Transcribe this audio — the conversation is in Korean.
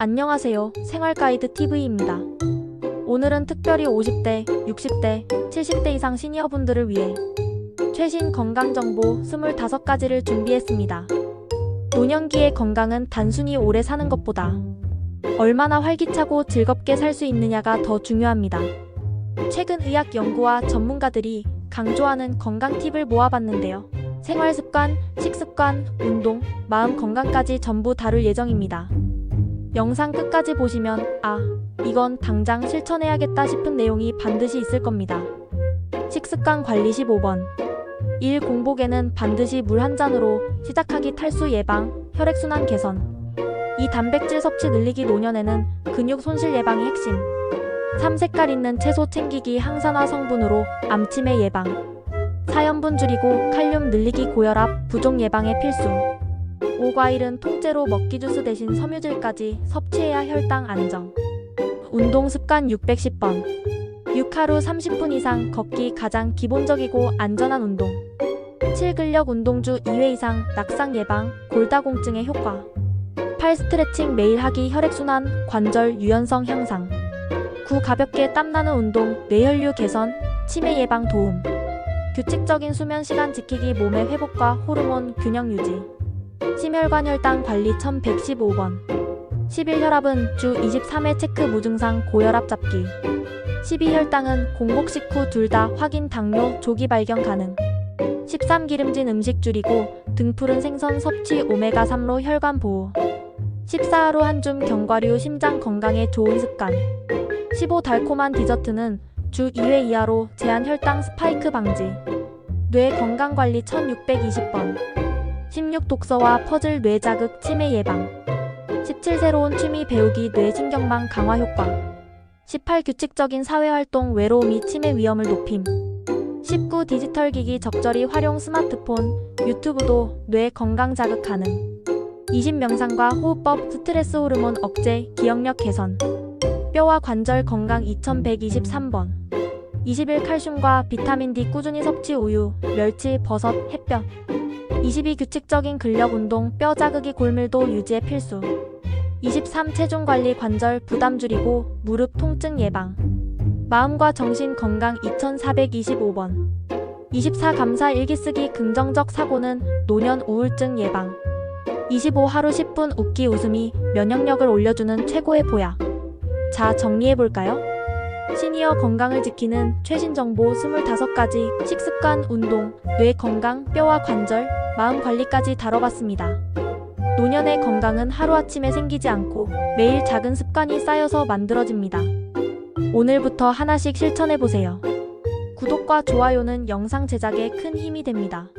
안녕하세요. 생활가이드 TV입니다. 오늘은 특별히 50대, 60대, 70대 이상 시니어분들을 위해 최신 건강정보 25가지를 준비했습니다. 노년기의 건강은 단순히 오래 사는 것보다 얼마나 활기차고 즐겁게 살 수 있느냐가 더 중요합니다. 최근 의학 연구와 전문가들이 강조하는 건강 팁을 모아봤는데요. 생활 습관, 식습관, 운동, 마음 건강까지 전부 다룰 예정입니다. 영상 끝까지 보시면 아, 이건 당장 실천해야겠다 싶은 내용이 반드시 있을 겁니다. 식습관 관리 15번. 일 공복에는 반드시 물 한 잔으로 시작하기 탈수 예방, 혈액순환 개선. 이 단백질 섭취 늘리기 노년에는 근육 손실 예방이 핵심. 삼색깔 있는 채소 챙기기 항산화 성분으로 암치매 예방. 사연분 줄이고 칼륨 늘리기 고혈압 부종 예방에 필수. 오과일은 통째로 먹기 주스 대신 섬유질까지 섭취해야 혈당 안정. 운동 습관 610번. 6하루 30분 이상 걷기 가장 기본적이고 안전한 운동. 7근력 운동 주 2회 이상 낙상 예방, 골다공증의 효과. 팔 스트레칭 매일 하기 혈액순환, 관절 유연성 향상. 9 가볍게 땀나는 운동, 뇌혈류 개선, 치매 예방 도움. 규칙적인 수면 시간 지키기 몸의 회복과 호르몬 균형 유지. 심혈관 혈당 관리 1115번. 11혈압은 주 23회 체크 무증상 고혈압 잡기. 12혈당은 공복 식 후 둘 다 확인 당뇨 조기 발견 가능. 13 기름진 음식 줄이고 등푸른 생선 섭취 오메가3로 혈관 보호. 14하루 한 줌 견과류 심장 건강에 좋은 습관. 15 달콤한 디저트는 주 2회 이하로 제한 혈당 스파이크 방지. 뇌 건강 관리 1620번. 16 독서와 퍼즐 뇌 자극 치매 예방. 17 새로운 취미 배우기 뇌 신경망 강화 효과. 18 규칙적인 사회활동 외로움이 치매 위험을 높임. 19 디지털 기기 적절히 활용 스마트폰, 유튜브도 뇌 건강 자극 가능. 20 명상과 호흡법 스트레스 호르몬 억제, 기억력 개선. 뼈와 관절 건강 2123번. 21 칼슘과 비타민 D 꾸준히 섭취 우유, 멸치, 버섯, 햇볕. 22 규칙적인 근력 운동, 뼈 자극이 골밀도 유지에 필수. 23 체중 관리 관절 부담 줄이고 무릎 통증 예방. 마음과 정신 건강 2425번. 24 감사 일기 쓰기 긍정적 사고는 노년 우울증 예방. 25 하루 10분 웃기 웃음이 면역력을 올려주는 최고의 보약. 자, 정리해볼까요? 시니어 건강을 지키는 최신 정보 25가지, 식습관, 운동, 뇌 건강, 뼈와 관절, 마음 관리까지 다뤄봤습니다. 노년의 건강은 하루아침에 생기지 않고 매일 작은 습관이 쌓여서 만들어집니다. 오늘부터 하나씩 실천해보세요. 구독과 좋아요는 영상 제작에 큰 힘이 됩니다.